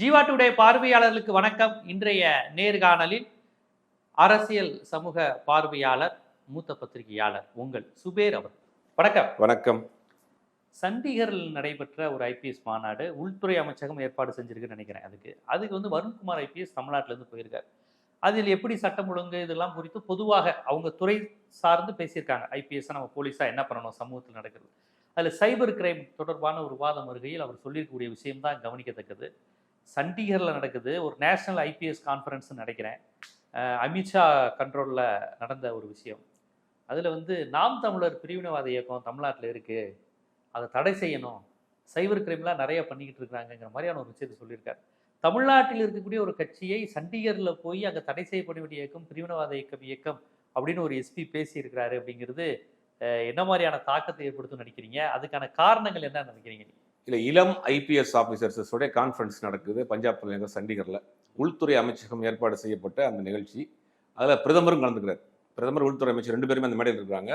Jeeva today பார்வையாளர்களுக்கு வணக்கம். இன்றைய நேர்காணலில் அரசியல் சமூக பார்வையாளர் மூத்த பத்திரிகையாளர் உங்கள் சுபேர் அவர். வணக்கம். வணக்கம். சண்டிகரில் நடைபெற்ற ஒரு ஐபிஎஸ் மாநாடு உள்துறை அமைச்சகம் ஏற்பாடு செஞ்சிருக்குன்னு நினைக்கிறேன் அதுக்கு. அதுக்கு வந்து வருண்குமார் ஐபிஎஸ் தமிழ்நாட்டிலேருந்து போயிருக்காரு. அதில் எப்படி சட்டம் ஒழுங்கு இதெல்லாம் குறித்து பொதுவாக அவங்க துறை சார்ந்து பேசியிருக்காங்க. ஐபிஎஸ் நம்ம போலீஸாக என்ன பண்ணணும்? சமூகத்தில் நடக்கிறது. அதில் சைபர் கிரைம் தொடர்பான ஒரு வாதம் வருகையில் அவர் சொல்லியிருக்கக்கூடிய விஷயம் தான் கவனிக்கத்தக்கது. சண்டிகரில் நடக்குது. ஒரு நேஷ்னல் ஐபிஎஸ் கான்ஃபரன்ஸ் நினைக்கிறேன். அமித்ஷா கண்ட்ரோலில் நடந்த ஒரு விஷயம். அதில் வந்து நாம் தமிழர் பிரிவினவாத இயக்கம் தமிழ்நாட்டில் இருக்குது அதை தடை செய்யணும். சைபர் கிரைம்லாம் நிறைய பண்ணிக்கிட்டு இருக்கிறாங்கங்கிற மாதிரியான ஒரு விஷயத்தை சொல்லியிருக்காரு. தமிழ்நாட்டில் இருக்கக்கூடிய ஒரு கட்சியை சண்டிகரில் போய் அங்கே தடை செய்யப்பட வேண்டிய இயக்கம் பிரிவினவாத இயக்கம் இயக்கம் அப்படின்னு ஒரு எஸ்பி பேசியிருக்கிறாரு அப்படிங்கிறது என்ன மாதிரியான தாக்கத்தை ஏற்படுத்தும் நினைக்கிறீங்க? அதுக்கான காரணங்கள் என்ன நினைக்கிறீங்க நீங்கள் இல்லை இளம் ஐபிஎஸ் ஆஃபீஸர்ஸோட கான்ஃபரன்ஸ் நடக்குது பஞ்சாப் தலைநகர் சண்டிகரில். உள்துறை அமைச்சகம் ஏற்பாடு செய்யப்பட்ட அந்த நிகழ்ச்சி. அதில் பிரதமரும் கலந்துக்கிறார். பிரதமர் உள்துறை அமைச்சர் ரெண்டு பேருமே அந்த மேடையில் இருக்கிறாங்க.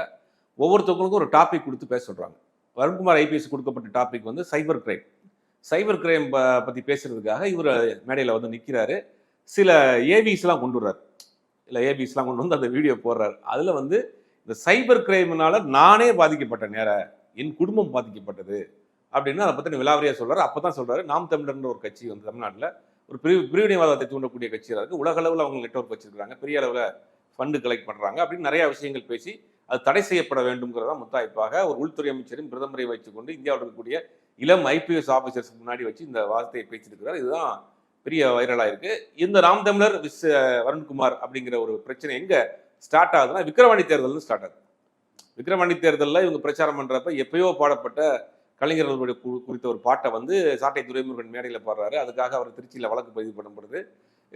ஒவ்வொருத்தவங்களுக்கும் ஒரு டாபிக் கொடுத்து பேச சொல்கிறாங்க வருண்குமார் ஐபிஎஸ் கொடுக்கப்பட்ட டாபிக் வந்து சைபர் கிரைம் சைபர் கிரைம் பற்றி பேசுகிறதுக்காக இவர் மேடையில் வந்து நிற்கிறாரு சில ஏபிஸ்லாம் கொண்டு வர்றார். இல்லை ஏபிஸ்லாம் கொண்டு வந்து அந்த வீடியோ போடுறாரு. அதில் வந்து இந்த சைபர் கிரைம்னால நானே பாதிக்கப்பட்ட நேர. என் குடும்பம் பாதிக்கப்பட்டது. அப்படின்னு அதை பற்றி விலாவரியாக சொல்கிறார் அப்போ தான் சொல்கிறாரு நாம் தமிழர்ன்ற ஒரு கட்சி வந்து தமிழ்நாட்டில் ஒரு பிரிவு பிரிவினைவாதத்தை தூண்டக்கூடிய கட்சியாக இருக்குது உலக அளவில் அவங்க நெட்வொர்க் வச்சுருக்காங்க பெரிய அளவில் ஃபண்டு கலெக்ட் பண்ணுறாங்க அப்படின்னு நிறைய விஷயங்கள் பேசி அது தடை செய்யப்பட வேண்டும்ங்கிறதா முத்தாய்ப்பாக ஒரு உள்துறை அமைச்சரும் பிரதமரை வைத்துக்கொண்டு இந்தியாவில் இருக்கக்கூடிய இளம் ஐபிஎஸ் ஆஃபீஸர்ஸ் முன்னாடி வச்சு இந்த வார்த்தையை பேசியிருக்கிறார். இதுதான் பெரிய வைரலாக இருக்குது இந்த நாம் தமிழர் விஸ் வருண்குமார் அப்படிங்கிற ஒரு பிரச்சனை எங்கே ஸ்டார்ட் ஆகுதுன்னா விக்ரவாணி தேர்தல்னு ஸ்டார்ட் ஆகுது. விக்ரவாணி தேர்தலில் இவங்க பிரச்சாரம் பண்ணுறப்ப எப்பயோ பாடப்பட்ட கலைஞர்களுடைய குறித்த ஒரு பாட்டை வந்து சாட்டை துரைமுருகன் மேடையில் பாடுறாரு. அதுக்காக அவர் திருச்சியில் வழக்கு பதிவு பண்ணப்படுது.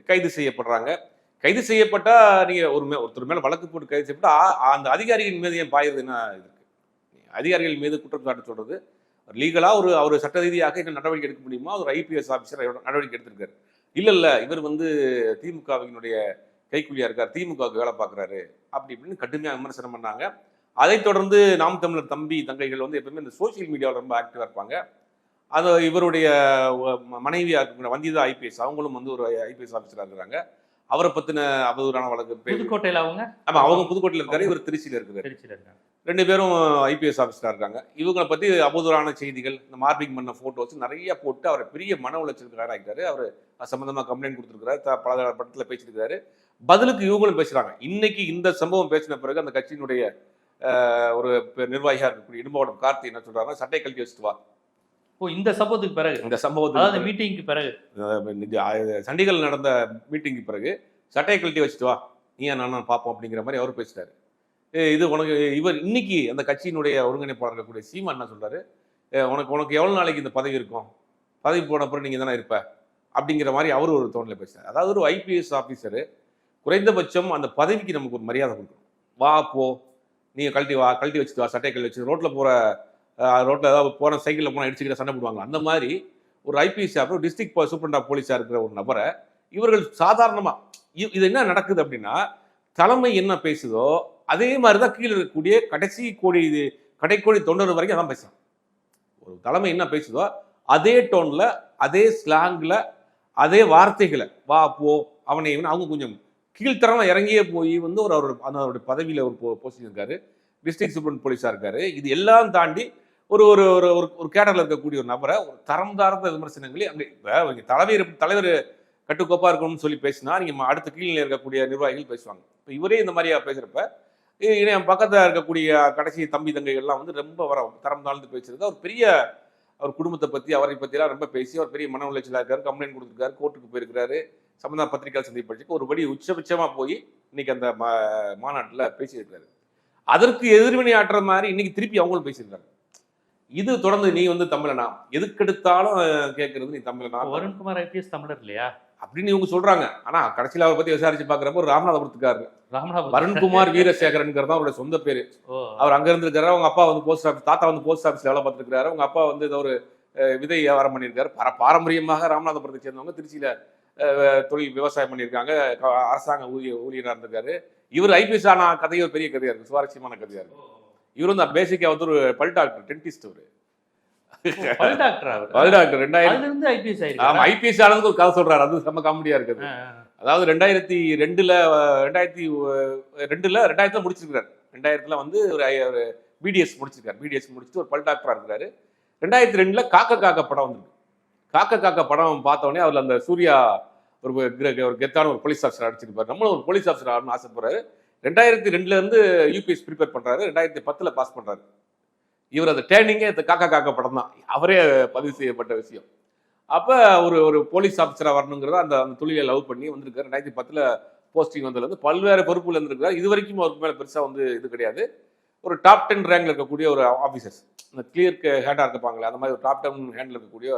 கைது செய்யப்படுறாங்க. கைது செய்யப்பட்டா நீங்கள் ஒரு மே- ஒருத்தர் மேலே வழக்கு போட்டு கைது செய்யப்பட்டா அந்த அதிகாரிகள் மீது ஏன் பாயிருதுன்னா இது இருக்கு? அதிகாரிகள் மீது குற்றம் சாட்ட சொல்றது. லீகலாக ஒரு அவர் சட்ட ரீதியாக என்ன நடவடிக்கை எடுக்க முடியுமோ ஒரு ஐபிஎஸ் ஆஃபீஸர் நடவடிக்கை எடுத்திருக்காரு. இல்லை இல்லை இவர் வந்து திமுகவினுடைய கைக்குள்ளியாக இருக்கார். திமுகவுக்கு வேலை பார்க்கறாரு அப்படி இப்படின்னு கடுமையாக விமர்சனம் பண்ணாங்க. அதைத் தொடர்ந்து நாம் தமிழர் தம்பி தங்கைகள் வந்து எப்பவுமே இந்த சோஷியல் மீடியாவில் ரொம்ப ஆக்டிவா இருப்பாங்க. அது இவருடைய அஹ், ம- மனைவியா இருக்கிற வந்திதா ஐபிஎஸ் அவங்களும் வந்து ஒரு ஐபிஎஸ் ஆஃபீஸரா இருக்கிறாங்க. அவரை பத்தின அவதூறான வழக்கு புதுக்கோட்டையில் அவங்க? ஆமா அவங்க புதுக்கோட்டையில் இருக்காரு இவர் திருச்சியில இருக்காரு திருச்சியில் இருக்காங்க. ரெண்டு பேரும் ஐபிஎஸ் ஆஃபீஸராக இருக்காங்க. இவங்களை பற்றி அவதூறான செய்திகள் இந்த மார்பிங் பண்ண ஃபோட்டோஸ் நிறைய போட்டு அவரை பெரிய மன உளைச்சலுக்கு ஆளாக்கிட்டாரு அவர் சம்மந்தமாக கம்ப்ளைண்ட் கொடுத்துருக்காரு பல படத்தில் பேசியிருக்காரு பதிலுக்கு இவங்களும் பேசுகிறாங்க இன்னைக்கு இந்த சம்பவம் பேசின பிறகு அந்த கட்சியினுடைய ஒரு நிர்வாகியாக இருக்கக்கூடிய இடும்பாவடம் கார்த்தி என்ன சொல்றாங்க சட்டை கழட்டி வச்சுட்டு வா. ஓ இந்த சம்பவத்துக்கு பிறகு? இந்த அதாவது சம்பவத்துக்கு மீட்டிங்க்கு பிறகு? சண்டிகரில் நடந்த மீட்டிங்க்கு பிறகு சட்டையை கழட்டி வச்சுட்டு வா. நீ நான் பார்ப்போம் அப்படிங்கிற மாதிரி அவர் பேசிட்டாரு. இது உனக்கு இவர் இன்னைக்கு அந்த கட்சியினுடைய ஒருங்கிணைப்பாளர் இருக்கக்கூடிய சீமா என்ன சொல்றாரு? "ஏய், உனக்கு உனக்கு எவ்வளவு நாளைக்கு இந்த பதவி இருக்கும்? பதவி போன அப்புறம் நீங்க தானே இருப்ப? அப்படிங்கிற மாதிரி அவர் ஒரு தோணில் பேசுறாரு அதாவது ஒரு ஐபிஎஸ் ஆஃபீஸரு குறைந்தபட்சம் அந்த பதவிக்கு நமக்கு ஒரு மரியாதை கொடுக்கணும். வா போ. நீங்கள் கழட்டி வா கழட்டி வச்சுட்டு வா சட்டை கழட்டி வச்சு ரோட்டில் போகிற ரோட்டில் ஏதாவது போகிற சைக்கிளில் போனால் அடிச்சுக்கிட்ட சண்டை போடுவாங்க அந்த மாதிரி ஒரு ஐபிஎஸ் அப்புறம் டிஸ்ட்ரிக்ட் சூப்பரண்டா போலீஸாக இருக்கிற ஒரு நபரை இவர்கள் சாதாரணமாக இது என்ன நடக்குது அப்படின்னா தலைமை என்ன பேசுதோ அதே மாதிரி தான் கீழே இருக்கக்கூடிய கடைசி கோடி இது கடைக்கோடி தொண்டர் வரைக்கும் அதான் பேசுறான். ஒரு தலைமை என்ன பேசுதோ அதே டோனில் அதே ஸ்லாங்கில் அதே வார்த்தைகளை வா போ அவனை இவன் அவங்க கொஞ்சம் கீழ்த்தரமாக இறங்கியே போய் வந்து ஒரு அவரோட அந்த அவருடைய பதவியில் ஒரு போஸ்டிங் இருக்காரு டிஸ்ட்ரிக்ட் சூப்பரண்ட் போலீஸாக இருக்காரு. இது எல்லாம் தாண்டி ஒரு ஒரு ஒரு ஒரு ஒரு கேடரில் இருக்கக்கூடிய ஒரு நபரை ஒரு தரம் தார்ந்த விமர்சனங்களே அங்கே இப்போ தலைவர் தலைவர் கட்டுக்கோப்பாக இருக்கணும்னு சொல்லி பேசினா நீங்கள் அடுத்த கீழே இருக்கக்கூடிய நிர்வாகிகள் பேசுவாங்க. இப்போ இவரே இந்த மாதிரியா பேசுகிறப்ப என் பக்கத்தில் இருக்கக்கூடிய கடைசி தம்பி தங்கைகள்லாம் வந்து ரொம்ப வர தரம் தாழ்ந்து பேசுறது அவர் பெரிய அவர் குடும்பத்தை பற்றி அவரை பற்றிலாம் ரொம்ப பேசி அவர் பெரிய மன உளைச்சலாக இருக்காரு கம்ப்ளைண்ட் கொடுத்துருக்காரு கோர்ட்டுக்கு போயிருக்கிறாரு. சம்பந்தா பத்திரிகை சந்திப்பு ஒரு படி உச்சபட்சமாக போய் இன்னைக்கு அந்த மா மாநாட்டில் பேசியிருக்காரு அதற்கு எதிர்வினை ஆட்டுற மாதிரி இன்னைக்கு திருப்பி அவங்களும் பேசியிருக்காங்க. இது தொடர்ந்து நீ வந்து தமிழனா? எதுக்கெடுத்தாலும் கேட்கறது நீ தமிழனா? வருண்குமார் ஐபிஎஸ் தமிழர் இல்லையா? அப்படின்னு இவங்க சொல்றாங்க. ஆனா கடைசியில் அவரை பத்தி விசாரிச்சு பாக்குறப்ப ஒரு ராமநாதபுரத்துக்காரர். ராமநாதபுரம் வருண்குமார் வீரசேகரன்ங்கிறது தான் அவருடைய சொந்த பேரு. அவர் அங்க இருந்திருக்காரு அவங்க அப்பா வந்து போஸ்ட் ஆஃபீஸ் தாத்தா வந்து போஸ்ட் ஆஃபீஸ்ல வேலை பார்த்துருக்காரு அவங்க அப்பா வந்து ஏதோ ஒரு விதை வியாபாரம் பண்ணியிருக்காரு. பர பாரம்பரியமாக ராமநாதபுரத்தை சேர்ந்தவங்க திருச்சியில தொழில் விவசாயம் பண்ணியிருக்காங்க. அரசாங்க ஊழிய ஊழியராக இருந்திருக்காரு. இவர் ஐபிஎஸ் ஆன கதையே ஒரு பெரிய கதையா இருக்கு சுவாரஸ்யமான கதையா இருக்கு. இவர் வந்து பேசிக்காக வந்து ஒரு பல் டாக்டர் டென்டிஸ்ட் அவர்? பல் டாக்டர் ரெண்டாயிரம் ஐபிஎஸ் ஆமா ஆயிருக்காரு ஐபிஎஸ் ஆனதுக்கு ஒரு கதை சொல்றாரு. அது செம்ம காமெடியா இருக்குது. அதாவது ரெண்டாயிரத்தி ரெண்டுல ரெண்டாயிரத்தி ரெண்டுல ரெண்டாயிரத்துல முடிச்சிருக்காரு ரெண்டாயிரத்துல வந்து ஒரு பிடிஎஸ் முடிச்சிருக்காரு. பிடிஎஸ் முடிச்சுட்டு ஒரு பல் டாக்டரா இருக்கிறாரு. ரெண்டாயிரத்தி ரெண்டுல காக்க காக்க படம் வந்திருக்கு. காக்க காக்க படம் பார்த்தோன்னே அதில் அந்த சூர்யா ஒரு ஒரு கெத்தான ஒரு போலீஸ் ஆஃபீஸர் அடிச்சிருப்பார் நம்மளும் ஒரு போலீஸ் ஆஃபீஸர் ஆகணும்னு ஆசைப்படுறாரு. ரெண்டாயிரத்தி ரெண்டுலேருந்து யூபிஎஸ் ப்ரிப்பேர் பண்ணுறாரு ரெண்டாயிரத்தி பத்தில் பாஸ் பண்ணுறாரு இவர் அந்த டேர்னிங்கே இந்த காக்கா காக்கா படம் தான். அவரே பதிவு செய்யப்பட்ட விஷயம். அப்போ ஒரு ஒரு போலீஸ் ஆஃபீஸராக வரணுங்கிறத அந்த அந்த தொழிலை லவ் பண்ணி வந்திருக்காரு. ரெண்டாயிரத்தி பத்தில் போஸ்டிங் வந்ததுலேருந்து பல்வேறு பொறுப்புல இருந்திருக்காரு இது வரைக்கும் அவருக்கு மேலே பெருசாக வந்து இது கிடையாது. ஒரு டாப் டென் ரேங்கில் இருக்கக்கூடிய ஒரு ஆஃபீஸர்ஸ் இந்த கிளியர் ஹேண்டாக இருப்பாங்களே அந்த மாதிரி ஒரு டாப் டென் ஹேண்டில் இருக்கக்கூடிய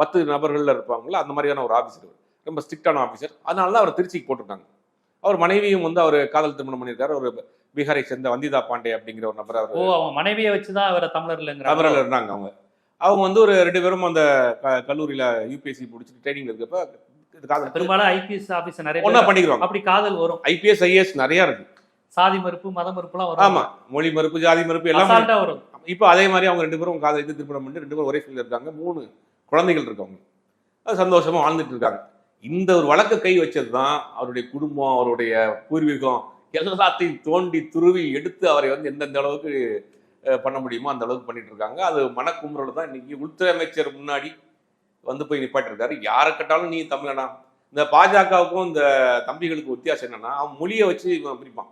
பத்து நபர்கள்ல இருப்பாங்களா அந்த மாதிரியான ஒரு ஆஃபீஸர் ரொம்ப ஸ்ட்ரிக்டான ஆஃபீஸர் அதனால தான் அவர் திருச்சிக்கு போட்டிருக்காங்க. அவர் மனைவியும் வந்து அவர் காதல் திருமணம் பண்ணியிருக்காரு. ஒரு பீகாரை சேர்ந்த வந்திதா பாண்டே அப்படிங்கிற ஒரு நபர் அவர். அவங்க மனைவியை வச்சுதான் அவரை தமிழர்லங்கிற தமிழில் இருந்தாங்க அவங்க. அவங்க வந்து ஒரு ரெண்டு பேரும் அந்த கல்லூரியில யூபிஎஸ்சி முடிச்சுட்டு ட்ரைனிங் இருக்கப்ப இது காதல் பெரும்பாலும் ஐபிஎஸ் ஆபீஸ் நிறைய ஒன்னா பேர் பண்ணிக்கிறாங்க அப்படி காதல் வரும். ஐபிஎஸ் ஐஏஎஸ் நிறைய இருக்கு. சாதி மறுப்பு மத மறுப்புலாம் வரும். ஆமா. மொழி மறுப்பு ஜாதி மறுப்பு எல்லாம் வரும். இப்போ அதே மாதிரி அவங்க ரெண்டு பேரும் காதலித்து திருமணம் பண்ணி ரெண்டு பேரும் ஒரே ஃபீல்டில் இருக்காங்க. மூணு குழந்தைகள் இருக்கவங்க. அது சந்தோஷமா வாழ்ந்துட்டு இருக்காங்க. இந்த ஒரு வழக்க கை வச்சது தான் அவருடைய குடும்பம் அவருடைய பூர்வீகம் எல்லாத்தையும் தோண்டி துருவி எடுத்து அவரை வந்து எந்தெந்த அளவுக்கு பண்ண முடியுமோ அந்த அளவுக்கு பண்ணிட்டு இருக்காங்க. அது மனக்குமுறல் தான் இன்னைக்கு உள்துறை அமைச்சர் முன்னாடி வந்து போய் நிப்பாட்டிருக்காரு யாரை கேட்டாலும் நீ தமிழனா? இந்த பாஜகவுக்கும் இந்த தம்பிகளுக்கு வித்தியாசம் என்னன்னா அவன் மொழியை வச்சு இவன் பிரிப்பான்.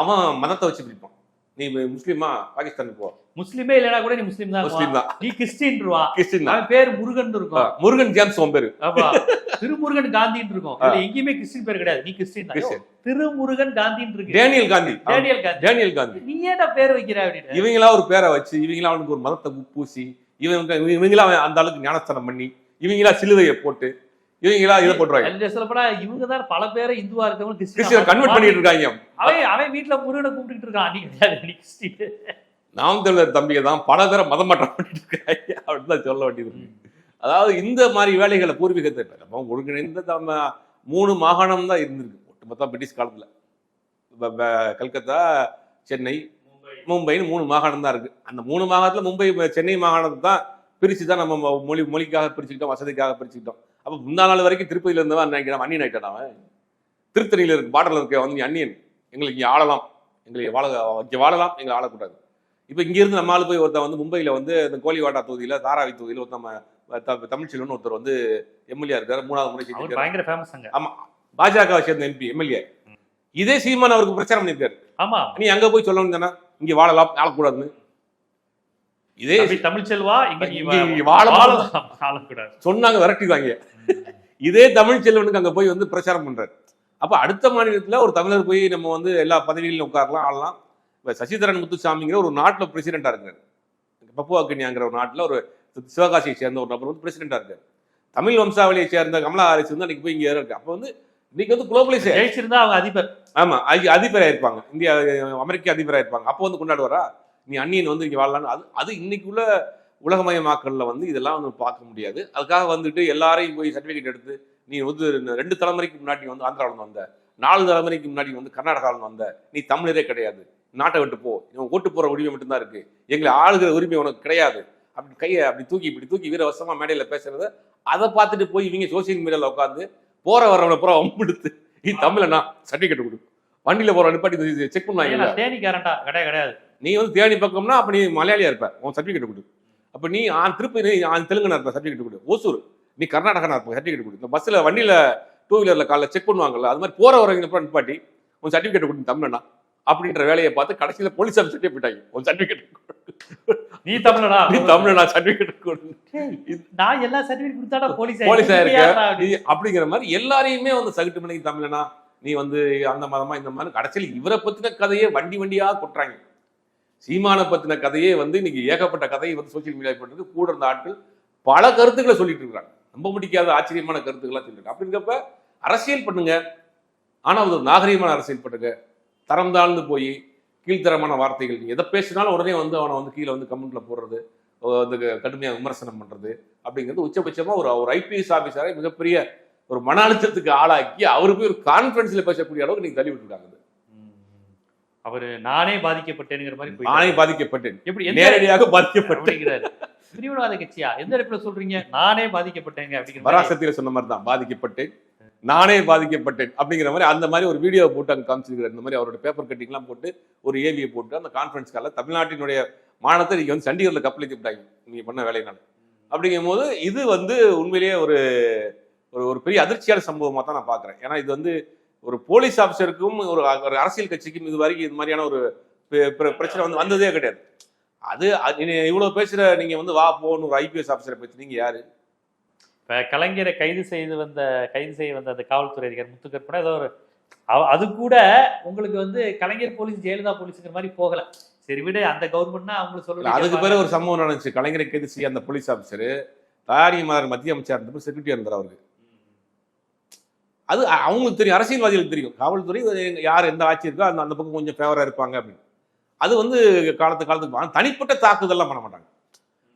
அவன் மதத்தை வச்சு பிரிப்பான். நீ முஸ்லீமா? பாகிஸ்தானுக்கு போ. முஸ்லிமே இல்லனா கூட நீ முஸ்லீம் தான் முஸ்லீம் தான். நீ கிறிஸ்டின் தான். அவன் பேர் முருகன் இருக்கும். முருகன் ஜேம்ஸ் உன் பேரு. ஆமா. திருமுருகன் காந்தின்னு இருக்கும். இதுல எங்கேயுமே கிறிஸ்டின் பேர் கிடையாது. நீ கிறிஸ்டின் தான். கிறிஸ்டின். திருமுருகன் காந்தின்னு இருக்கு. Daniel Gandhi. Daniel Gandhi. Daniel Gandhi. நீ ஏன்டா பேர் வைக்கிற அப்படின்னு. இவங்களா ஒரு பேரை வச்சு இவங்களா அவனுக்கு ஒரு மதத்தை பூசி இவங்க இவங்களா அந்த அளவுக்கு ஞானஸ்தானம் பண்ணி இவங்களா சிலுவையை போட்டு இவங்களா இதை போட்டுருவாங்க. அதுல சொல்லப்படா இவங்க தான் பல பேரை இந்துவா இருக்கவங்க கிறிஸ்டியன் கன்வெர்ட் பண்ணிட்டு இருக்காங்க அவன் அவன் வீட்டுல முருகனை கூப்பிட்டு இருக்கான். நீ கிடையாது நீ நாம் தமிழர் தம்பியை தான் பல பேரை மதம் மாற்றம் பண்ணிட்டு இருக்காங்க அப்படின்னு தான் சொல்ல வேண்டியது. இருக்கு அதாவது இந்த மாதிரி வேலைகளை பூர்வீகத்தை நம்ம ஒருங்கிணைந்த நம்ம மூணு மாகாணம் தான் இருந்திருக்கு. ஒட்டுமொத்தம் பிரிட்டிஷ் காலத்துல. கல்கத்தா சென்னை மும்பைன்னு மூணு மாகாணம் தான் இருக்கு. அந்த மூணு மாகாணத்துல மும்பை சென்னை மாகாணத்தை தான் பிரிச்சு தான் நம்ம மொழி மொழிக்காக பிரிச்சுக்கிட்டோம் வசதிக்காக பிரிச்சுக்கிட்டோம். அப்போ முந்தா நாள் வரைக்கும் திருப்பதியில இருந்தவன் நினைக்கிறேன் அந்நியன் ஆயிட்டான் அவன் திருத்தணியில இருக்கு பார்டர்ல இருக்க வந்து நீ அந்நியன் எங்களுக்கு இங்கே ஆளலாம். எங்களை வாழ இங்கே வாழலாம் எங்களை ஆளக்கூடாது. இப்போ இங்கிருந்து நம்ம ஆளு போய் ஒருத்தன் வந்து மும்பையில் வந்து இந்த கோலிவாடா தொகுதியில் தாராவி தொகுதியில் ஒருத்தன் தமிழ்ச்செல்வன் ஒருத்தர் வந்து எம்எல்ஏ இருக்காரு மூணாவது முறை பயங்கர ஃபேமஸ் அங்க. பாஜக சேர்ந்த எம்பி எம்எல்ஏ. இதே சீமான் அவருக்கு பிரச்சாரம் பண்ணியிருக்காரு. ஆமா. நீ அங்க போய் சொல்லணும் தானே இங்க வாழலாம் ஆளக்கூடாதுன்னு. இதே தமிழ்ச்செல்வா இங்க வாழக்கூடாது. சொன்னாங்க விரட்டிடுவாங்க. இதே தமிழ் செல்வனுக்கு அங்க போய் வந்து பிரச்சாரம் பண்றாரு. அப்ப அடுத்த மாநிலத்துல ஒரு தமிழர் போய் நம்ம வந்து எல்லா பதவிகளிலும் உட்காரலாம் ஆளலாம். இப்ப சசிதரன் முத்துசாமிங்கிற ஒரு நாட்டுல பிரசிடென்டா இருக்காரு. பப்புவா கன்யாங்கிற ஒரு நாட்டுல ஒரு சிவகாசியை சேர்ந்த ஒரு நபர் வந்து பிரசிடென்டா இருக்காரு. தமிழ் வம்சாவளியை சேர்ந்த கமலா ஹாரிஸ் வந்து அன்னைக்கு போய் இங்க இருக்கு. அப்ப வந்து இன்னைக்கு வந்து குளோபலைஸ் ஜெயிச்சிருந்தா அவங்க அதிபர். ஆமா அது அதிபராக இருப்பாங்க இந்தியா அமெரிக்க அதிபராக இருப்பாங்க அப்போ வந்து கொண்டாடுவாரா? நீ அந்நியன் வந்து இங்க வாழலாம்னு அது அது இன்னைக்கு உள்ள உலகமயமாக்கல்ல வந்து இதெல்லாம் வந்து பார்க்க முடியாது. அதுக்காக வந்துட்டு எல்லாரையும் போய் சர்டிஃபிகேட் எடுத்து நீ வந்து ரெண்டு தலைமுறைக்கு முன்னாடி வந்து ஆந்திராவில இருந்து வந்த நாலு தலைமுறைக்கு முன்னாடி வந்து கர்நாடகாவில இருந்து வந்த நீ தமிழரே கிடையாது. நாட்டை விட்டு போ. இவன் ஓட்டு போற உரிமை மட்டும்தான் இருக்கு. எங்களை ஆளுகிற உரிமை உனக்கு கிடையாது. அப்படி கையை அப்படி தூக்கி இப்படி தூக்கி வீரவசமா மேடையில பேசுறத அதை பார்த்துட்டு போய் இவங்க சோசியல் மீடியால உட்காந்து போற வரவனை பூரா வம்பெடுத்து நீ தமிழனா? சர்டிஃபிகேட் கொடு. வண்டியில போற நிப்பாட்டி செக் பண்ணுவாங்க ஏன்னா தேனிக்காரன்டா கிடையாது கிடையாது. நீ வந்து தேனி பக்கம்னா அப்ப நீ மலையாளியா இருப்ப. உன் சர்டிஃபிகேட் கொடு. அப்ப நீ ஆன் திருப்பி நீ ஆன் தெலுங்குனா இருப்ப சர்டிஃபிகேட் கொடு. ஓசூர். நீ கர்நாடகனா இருப்ப சர்டிஃபிகேட் கொடு. இந்த பஸ்ல வண்டியில டூ வீலர்ல காலைல செக் பண்ணுவாங்கல்ல அது மாதிரி போற வரவங்க நிப்பாட்டி உன் சர்டிஃபிகேட் கொடு தமிழனா. அப்படின்ற வேலையை பார்த்து கடைசியில போலீஸ் ஆஃபீஸர்ட்டே போயிட்டாங்க. உன் சர்டிஃபிகேட் நீ தமிழடா நீ தமிழனா சர்டிஃபிகேட் கொடு. நான் எல்லா சர்டிபிகேட் கொடுத்தாடா போலீஸ் போலீஸா இருக்க. நீ அப்படிங்கிற மாதிரி எல்லாரையுமே வந்து சகிட்டு பண்ணி தமிழனா. நீ வந்து அந்த மதமா இந்த மாதிரி கடைசியில் இவரை பத்தின கதையே வண்டி வண்டியா கொட்டுறாங்க. சீமானை பத்தின கதையே வந்து இன்னைக்கு ஏகப்பட்ட கதையை வந்து சோசியல் மீடியா பண்றது கூட இருந்த ஆட்கள் பல கருத்துக்களை சொல்லிட்டு இருக்கிறாங்க நம்ப முடிக்காத ஆச்சரியமான கருத்துக்களாக சொல்லிட்டு அப்படிங்கிறப்ப அரசியல் பண்ணுங்க. ஆனால் அது ஒரு நாகரீகமான அரசியல் பண்ணுங்க. தரம் தாழ்ந்து போய் கீழ்த்தரமான வார்த்தைகள். நீங்க எதை பேசினாலும் உடனே வந்து அவனை வந்து கீழே வந்து கமெண்ட்ல போடுறது வந்து கடுமையாக விமர்சனம் பண்ணுறது அப்படிங்கிறது உச்சபட்சமாக ஒரு ஒரு ஐபிஎஸ் ஆஃபீஸரை மிகப்பெரிய ஒரு மன அழுத்தத்துக்கு ஆளாக்கி அவரு போய் ஒரு கான்ஃபரன்ஸில் பேசக்கூடிய அளவுக்கு நீங்கள் தள்ளி விட்டுருக்காங்க அவரு நானே பாதிக்கப்பட்டேங்கிற மாதிரி நானே பாதிக்கப்பட்டேன். எப்படி? நேரடியாக பாதிக்கப்பட்டேன். அப்படிங்கிறாரு. பிரிவினவாத கட்சியா? எந்த இடத்துல சொல்றீங்க? நானே பாதிக்கப்பட்டேங்க அப்படிங்கிற. பராசக்தியில சொன்ன மாதிரி தான் பாதிக்கப்பட்டேன். நானே பாதிக்கப்பட்டேன் அப்படிங்கிற மாதிரி அந்த மாதிரி ஒரு வீடியோ போட்டு அங்க காமிச்சிருக்காரு இந்த மாதிரி அவரோட பேப்பர் கட்டிங்லாம் போட்டு ஒரு ஏவியை போட்டு அந்த கான்ஃபரன்ஸ் காலில் தமிழ்நாட்டினுடைய மானத்தை நீங்க வந்து சண்டிகர்ல கப்பலித்து விட்டாங்க. நீங்க பண்ண வேலையினால. அப்படிங்கும் போது இது வந்து உண்மையிலேயே ஒரு ஒரு ஒரு பெரிய அதிர்ச்சியான சம்பவமா தான் நான் பாக்குறேன் ஏன்னா இது வந்து ஒரு போலீஸ் ஆஃபீஸருக்கும் ஒரு ஒரு அரசியல் கட்சிக்கும் இது வரைக்கும் இது மாதிரியான ஒரு பிரச்சனை வந்து வந்ததே கிடையாது. அது இவ்வளவு பேசுற நீங்க வந்து வா போன்னு ஒரு ஐபிஎஸ் ஆஃபீஸரை பத்தி நீங்க யாரு? இப்ப கலைஞரை கைது செய்து வந்த கைது செய்ய வந்த அந்த காவல்துறை அதிகாரி முத்துக்கற்பனை ஏதோ ஒரு அது கூட உங்களுக்கு வந்து கலைஞர் போலீஸ் ஜெயலலிதா போலீஸ்ங்கிற மாதிரி போகல. சரி விடு அந்த கவர்மெண்ட்னா அவங்களுக்கு சொல்ல அதுக்கு பிறகு ஒரு சம்பவம் நடந்துச்சு. கலைஞரை கைது செய்ய அந்த போலீஸ் ஆஃபீஸர் தாரிமார் மத்திய அமைச்சர் இருந்தப்ப செக்யூரிட்டியா இருந்தார் அவருக்கு. அது அவங்களுக்கு தெரியும். அரசியல்வாதிகளுக்கு தெரியும். காவல்துறை யார் எந்த ஆட்சி இருக்கோ அந்த அந்த பக்கம் கொஞ்சம் ஃபேவராக இருப்பாங்க அப்படின்னு. அது வந்து காலத்து காலத்துக்கு தனிப்பட்ட தாக்குதல்லாம் பண்ண மாட்டாங்க.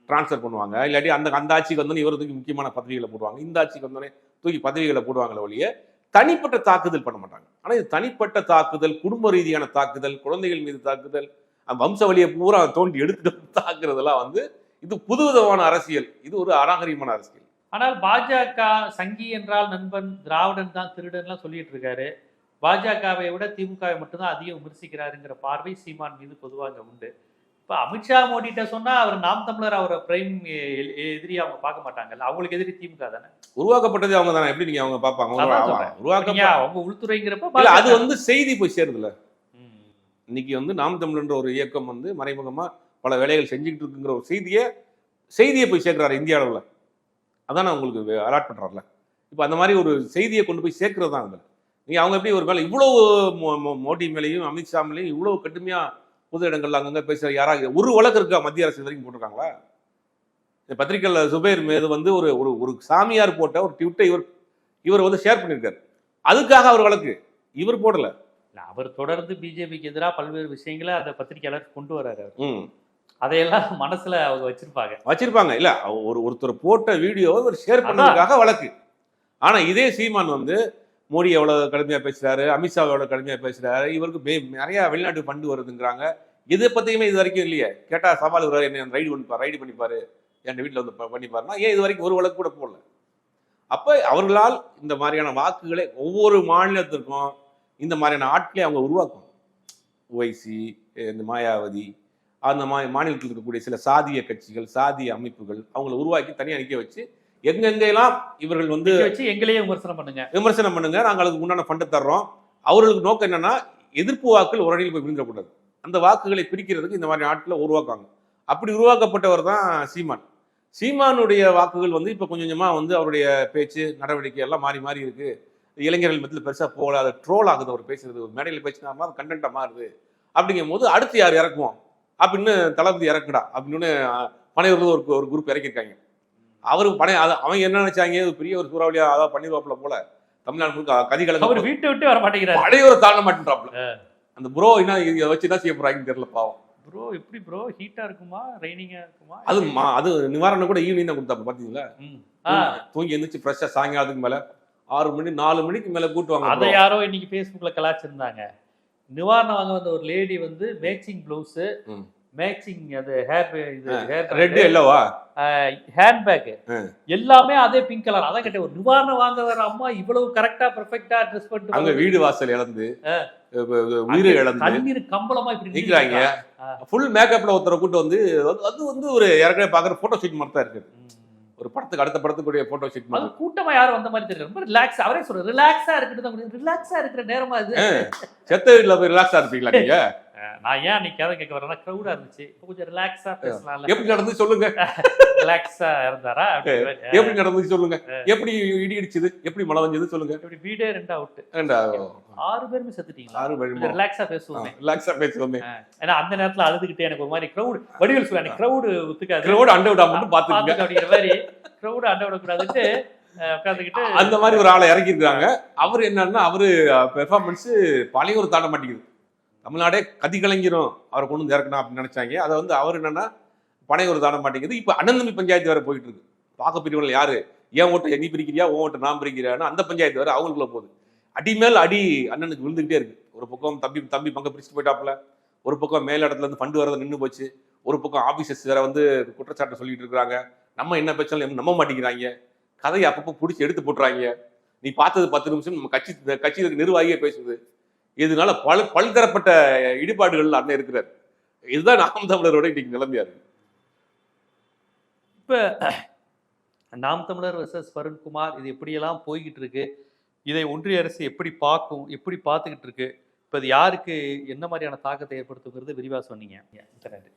ட்ரான்ஸ்ஃபர் பண்ணுவாங்க. இல்லாட்டி அந்த அந்த ஆட்சிக்கு வந்தோடனே இவரை தூக்கி முக்கியமான பதவிகளை போடுவாங்க. இந்த ஆட்சிக்கு வந்தோடனே தூக்கி பதவிகளை போடுவாங்களே ஒழிய தனிப்பட்ட தாக்குதல் பண்ண மாட்டாங்க. ஆனால் இது தனிப்பட்ட தாக்குதல் குடும்ப ரீதியான தாக்குதல் குழந்தைகள் மீது தாக்குதல் வம்ச வம்சவழியை பூரா தோண்டி எடுத்துட்டு தாக்குறதெல்லாம் வந்து இது புதுவிதமான அரசியல். இது ஒரு அநாகரிகமான அரசியல். ஆனால் பாஜக சங்கி என்றால் நண்பன் திராவிடன் தான் திருடன்லாம் சொல்லிட்டு இருக்காரு. பாஜகவை விட திமுகவை மட்டும்தான் அதிகம் விமர்சிக்கிறாருங்கிற பார்வை சீமான் மீது பொதுவாக உண்டு. இப்ப அமித்ஷா மோடிட்ட சொன்னா அவர் நாம் தமிழர் அவரை பிரைம் எதிரி அவங்க பார்க்க மாட்டாங்கல்ல. அவங்களுக்கு எதிரி திமுக தானே? உருவாக்கப்பட்டது அவங்க தானே? எப்படி நீங்க அவங்க பார்ப்பாங்க அதான் அவங்க- உள்துறைங்கிறப்ப அது. வந்து செய்தி போய் சேருதுல. இன்னைக்கு வந்து நாம் தமிழன்ற ஒரு இயக்கம் வந்து மறைமுகமா பல வேலைகள் செஞ்சுக்கிட்டு இருக்குங்கிற ஒரு செய்தியை செய்தியை போய் சேர்க்கிறாரு இந்திய அளவுல. அதான் உங்களுக்கு அலாட் பண்றாருல இப்போ அந்த மாதிரி ஒரு செய்தியை கொண்டு போய் சேர்க்கிறது தான் அதில். நீங்க அவங்க எப்படி ஒரு மோ- மோ- மோடி மேலேயும் அமித்ஷா மேலேயும் இவ்வளவு கடுமையா பொது இடங்கள்ல அங்கங்க பேசுற யாராவது ஒரு வழக்கு இருக்கா மத்திய அரசு வரைக்கும் போட்டிருக்காங்களா? இந்த பத்திரிகைல சுபேர் மீது வந்து ஒரு ஒரு ஒரு சாமியார் போட்ட ஒரு ட்விட்டை இவர் இவர் வந்து ஷேர் பண்ணியிருக்காரு. அதுக்காக அவர் வழக்கு. இவர் போடல. அவர் தொடர்ந்து பிஜேபிக்கு எதிராக பல்வேறு விஷயங்களை அந்த பத்திரிகையாளர் கொண்டு வர்றாரு அதையெல்லாம் மனசுல அவங்க வச்சிருப்பாங்க. வச்சிருப்பாங்க. இல்ல ஒரு ஒருத்தர் போட்ட வீடியோவை ஒரு ஷேர் பண்ணதுக்காக வழக்கு. ஆனா இதே சீமான் வந்து மோடி எவ்வளவு கடுமையா பேசுறாரு அமித்ஷா எவ்வளவு கடுமையா பேசுறாரு இவருக்கு நிறைய வெளிநாட்டு ஃபண்டு வருதுங்கிறாங்க. இதை பத்தியுமே இது வரைக்கும் இல்லையே. கேட்டா சவால் வருவாரு என்ன ரைடு பண்ணிப்பாரு ரைடு பண்ணிப்பாரு என் வீட்டுல வந்து பண்ணிப்பாருன்னா ஏன் இது வரைக்கும் ஒரு வழக்கு கூட போடல? அப்ப அவர்களால் இந்த மாதிரியான வாக்குகளை ஒவ்வொரு மாநிலத்திற்கும் இந்த மாதிரியான ஆட்களை அவங்க உருவாக்கணும். ஓய்சி இந்த மாயாவதி அந்த மா மாநிலத்தில் இருக்கக்கூடிய சில சாதிய கட்சிகள் சாதிய அமைப்புகள் அவங்கள உருவாக்கி தனியாக நிற்க வச்சு எங்கெங்கெல்லாம் இவர்கள் வந்து வச்சு எங்களையே விமர்சனம் பண்ணுங்க. விமர்சனம் பண்ணுங்க. நாங்கள் அதுக்கு உண்டான ஃபண்டை தர்றோம். அவர்களுக்கு நோக்கம் என்னன்னா எதிர்ப்பு வாக்குகள் ஒரு அணியில் போய் விழுந்துடக்கூடாது. அந்த வாக்குகளை பிரிக்கிறதுக்கு இந்த மாதிரி ஆட்களை உருவாக்குவாங்க. அப்படி உருவாக்கப்பட்டவர் தான் சீமான். சீமானுடைய வாக்குகள் வந்து இப்போ கொஞ்சம் கொஞ்சமா வந்து அவருடைய பேச்சு நடவடிக்கை எல்லாம் மாறி மாறி இருக்கு. இளைஞர்கள் மத்தியில் பெருசா போகல. அது ட்ரோல் ஆகுது. அவர் பேசுறது. ஒரு மேடையில் பேசினாருமா அது கண்டென்ட்டாக மாறுது. அப்படிங்கும் போது அடுத்து யார் இறக்குவோம்? அப்படின்னு தளபதி இறக்குடா அப்படின்னு பனையூர்ல ஒரு ஒரு குரூப் இறக்கியிருக்காங்க. அவரு பனை அது- அவங்க என்ன நினைச்சாங்க? பெரிய ஒரு சூறாவளியா அதாவது பண்ணிருவாப்புல போல. தமிழ்நாடு முழுக்க கதி அவர் வீட்டை விட்டு வர மாட்டேங்கிறாரு. பழைய ஒரு தாழ மாட்டேன்றாப்புல அந்த ப்ரோ என்ன இதை வச்சு என்ன செய்ய போறாங்கன்னு தெரியல பாவம். ப்ரோ எப்படி ப்ரோ ஹீட்டா இருக்குமா? ரெய்னிங்கா இருக்குமா? அது மா- அது நிவாரணம் கூட ஈவினிங் தான் கொடுத்தாப்ப பாத்தீங்களா? தூங்கி எந்திரிச்சு ஃப்ரெஷ்ஷா சாயங்காலத்துக்கு மேல ஆறு மணி நாலு மணிக்கு மேல கூட்டுவாங்க அதை. யாரோ இன்னைக்கு ஃபேஸ்புக்ல கலாச்சிருந்தாங்க. நிவாரணம் வாங்க வந்த ஒரு லேடி வந்து மேட்சிங் பிளவுஸ். மேட்சிங் அது ஹேர் இது ஹேர் ரெட் எல்லோவா ஹேண்ட்பேக் ஆ. எல்லாமே அதே பிங்க் கலர் அதான் கேட்டேன் ஒரு நிவாரணம் வாங்க வர அம்மா இவ்வளவு கரெக்டா பெர்ஃபெக்ட்டா ட்ரெஸ் பண்ணிட்டு அங்க. வீடு வாசல் இழந்து உயிரை இழந்து. கண்ணீர் கம்பளமா இப்படி நிக்கிறாங்க. ஃபுல் மேக்கப்ல ஒருத்தரை கூட்டு வந்து அது- வந்து ஒரு ஏற்கனவே பாக்குற போட்டோ ஷூட் மாதிரி தான் இருக்கு. ஒரு படத்துக்கு அடுத்த படத்துக்குரிய போட்டோ ஷூட் அது கூட்டமா யாரும் வந்த மாதிரி தெரியல. ரொம்ப ரிலாக்ஸ் அவரே சொல்ற ரிலாக்ஸா இருக்கட்டும் ரிலாக்ஸா இருக்கிற நேரமா இது? செத்த வீட்டுல போய் ரிலாக்ஸா இருப்பீங்களா நீங்க? நான் ஏன் அன்னைக்கு கதை கேட்க வரேன்னா க்ரௌடா இருந்துச்சு. இப்போ கொஞ்சம் ரிலாக்ஸா பேசலாம்ல. எப்படி நடந்து சொல்லுங்க? ரிலாக்ஸா இருந்தாரா. எப்படி நடந்துச்சு சொல்லுங்க? எப்படி இடி இடிச்சது எப்படி மழை வந்தது சொல்லுங்க? இப்படி வீடே ரெண்டு அவுட் ஆறு பேருமே செத்துட்டீங்களா? ஆறு வழிமா ரிலாக்ஸா பேசுவோமே. ரிலாக்ஸா பேசுவோமே. ஏன்னா அந்த நேரத்துல அழுதுகிட்டே எனக்கு ஒரு மாதிரி க்ரௌட் வடிவேல் சொல்ல எனக்கு க்ரௌடு ஒத்துக்காது. கிரௌட் அண்டை விடாம மட்டும் பாத்துக்கங்க பாத்துக்க அப்படிங்கிற மாதிரி க்ரௌடு அண்டை விடக்கூடாதுட்டு உட்காந்துக்கிட்டு அந்த மாதிரி ஒரு ஆளை இறக்கி இருக்காங்க அவர் என்னன்னா அவரு பெர்ஃபார்மன்ஸ் பழைய ஒரு தாண்ட மாட்டேங்குது. தமிழ்நாடே கதி கலைஞரும் அவரை கொண்டு வந்து இறக்கணும் அப்படின்னு நினச்சாங்க. அதை வந்து அவர் என்னென்னா பனை ஒரு தாண்ட மாட்டேங்குது. இப்ப அனந்தமி பஞ்சாயத்து வேறு போயிட்டு இருக்கு. பாக்க பிரிவுகள் யார்? ஏன் ஓட்டு நீ பிரிக்கிறியா? உன் ஓட்டு நான் பிரிக்கிறேன்னு அந்த பஞ்சாயத்து வேறு அவங்களுக்குள்ள போகுது. அடி மேல் அடி அண்ணனுக்கு விழுந்துகிட்டே இருக்கு. ஒரு பக்கம் தம்பி தம்பி பங்கு பிரிச்சுட்டு போயிட்டாப்புல. ஒரு பக்கம் மேல் இடத்துல இருந்து ஃபண்டு வரதை நின்று போச்சு. ஒரு பக்கம் ஆஃபீஸர்ஸ் வேற வந்து குற்றச்சாட்டை சொல்லிட்டு இருக்கிறாங்க. நம்ம என்ன பிரச்சனை? நம்ப மாட்டேங்கிறாங்க. கதையை அப்பப்போ பிடிச்சி எடுத்து போட்டுறாங்க. நீ பார்த்தது பத்து நிமிஷம் நம்ம கட்சி கட்சியில நிர்வாகியே பேசுது. இதனால பல பல்தரப்பட்ட இடிபாடுகள் அண்ணன் இருக்கிறார். இதுதான் நாம் தமிழரோட இன்னைக்கு நிலைமையா இருக்கு. இப்போ நாம் தமிழர் வர்சஸ் வருண்குமார் இது எப்படியெல்லாம் போய்கிட்டு இருக்கு? இதை ஒன்றிய அரசு எப்படி பார்க்கும் எப்படி பார்த்துக்கிட்டு இருக்கு? இப்போ அது யாருக்கு என்ன மாதிரியான தாக்கத்தை ஏற்படுத்துங்கிறது விரிவாக சொன்னீங்க. நன்றி.